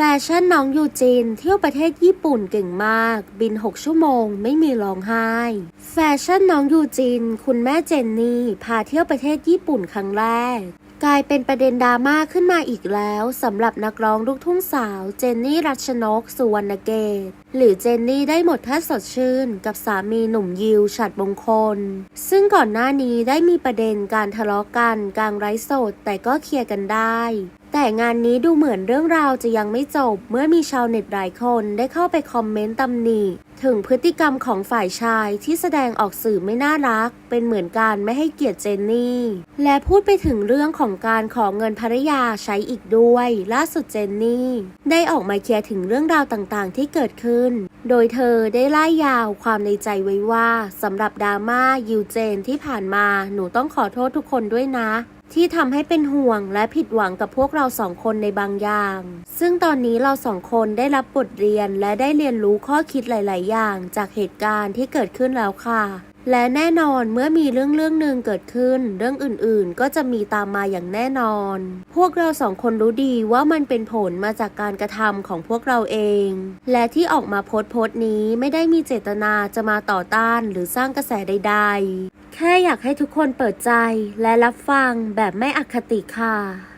แฟชั่นน้องยูจินเที่ยวประเทศญี่ปุ่นเก่งมาก บิน 6 ชั่วโมง ไม่มีร้องไห้ แฟชั่นน้องยูจิน คุณแม่เจนนี่ พาเที่ยวประเทศญี่ปุ่นครั้งแรก กลายเป็นประเด็นดราม่าขึ้นมาอีกแล้วสำหรับนักร้องลูกทุ่งสาว เจนนี่รัชนก สุวรรณเกต หรือเจนนี่ได้หมดท่าสดชื่น กับสามีหนุ่มยิวฉัดมงคล ซึ่งก่อนหน้านี้ได้มีประเด็นการทะเลาะกันกลางไร้สดแต่ก็เคลียร์กันได้ แต่งานนี้ดูเหมือนเรื่องราวจะยังไม่จบ เมื่อมีชาวเน็ตหลายคนได้เข้าไปคอมเมนต์ตำหนิถึงพฤติกรรมของฝ่ายชายที่แสดงออกสื่อไม่น่ารัก เป็นเหมือนการไม่ให้เกียรติเจนนี่ และพูดไปถึงเรื่องของการขอเงินภรรยาใช้อีกด้วย ล่าสุดเจนนี่ ได้ออกมาเคลียร์ถึงเรื่องราวต่างๆ ที่เกิดขึ้น โดยเธอได้ไล่ยาวความในใจไว้ว่าสำหรับดราม่ายูเจนที่ผ่านมาหนูต้องขอโทษทุกคนด้วยนะ ที่ทำให้เป็นห่วงและผิดหวังกับพวกเราสองคนในบางอย่าง ซึ่งตอนนี้เราสองคนได้รับบทเรียนและได้เรียนรู้ข้อคิดหลาย ๆ อย่างจากเหตุการณ์ที่เกิดขึ้นแล้วค่ะ และแน่นอนเมื่อมีเรื่องเรื่องหนึ่งเกิดขึ้น เรื่องอื่น ๆ ก็จะมีตามมาอย่างแน่นอน พวกเราสองคนรู้ดีว่ามันเป็นผลมาจากการกระทำของพวกเราเอง และที่ออกมาโพสต์โพสต์นี้ไม่ได้มีเจตนาจะมาต่อต้านหรือสร้างกระแสใด ๆ แค่อยากให้ทุกคนเปิดใจและรับฟังแบบไม่อคติค่ะ